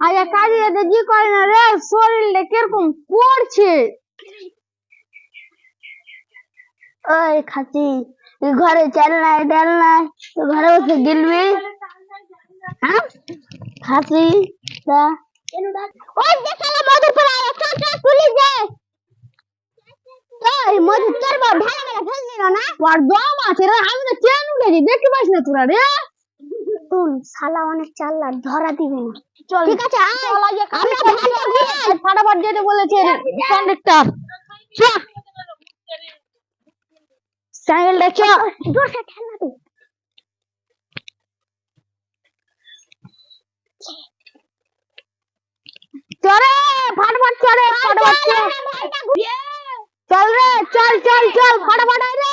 আজ কাজে জি করে না রে, শরীরটা কীরকম করছে? ওই খাসি ঘরে চাল নাই, ডাল নাই ঘরে বসে গিলবি। খাসি মধুর তোর ফেল না আর রে, আমি তো চেন উঠেছি, দেখতে পাস না তোরা রে। তুই শালা অনেক চাল্লা ধরা দিবি না। চল ঠিক আছে চল ঘুরে ফাটাফাট যেতে বলেছে কন্ডাক্টর সাইকেলটা চ। জোরসে ঠেলা তুই চলে ফাটাফাট চলে ফাটাফাট চল চল। রে চল চল চল ফাটাফাট রে।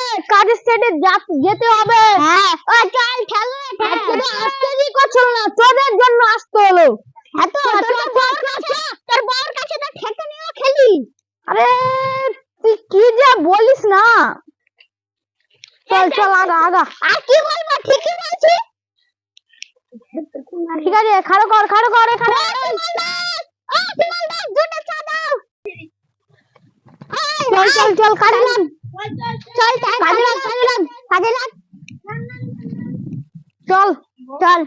কাজের সেটে যেতে হবে। হ্যাঁ। ও চল খেলো আজকে তো আসতেই করছিল না তোদের জন্য আসতে হলো। এত তোর বউর কাছে তোর বউর কাছে তো ঠেকে নিয়ে খেলি। আরে তুই কি যে বলিস না? চল চল আগা আগা আর কি বলব ঠিকই বলছি। ঠিক আছে খাড়ো কর খাড়ো কর এখানে। চল চল চল কাজে লাগ চল চল কাজে লাগ কাজে লাগ কাজে লাগ চল চল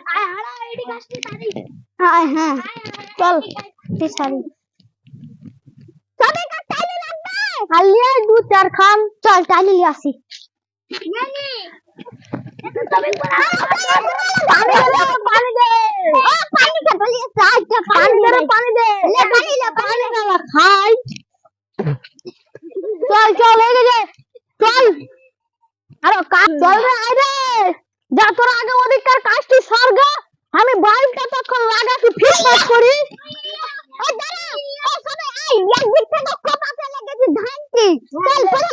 হ্যাঁ হ্যাঁ চল তুই সারি তবে কার টাইলে লাগবে আলিয়া দু চার খান চল টাইলে নিয়ে আসি পানি দে পানি দে ও পানি কাজ চল রে আয় রে যা তোর আগে ওদিককার কাজটি সরগা আমি বাল্বটা তখন লাগাছি ফিট ফাট করি ও দাঁড়া ও সবে আই এক দিক থেকে কপাতে লেগেছি ধানটি চল পরে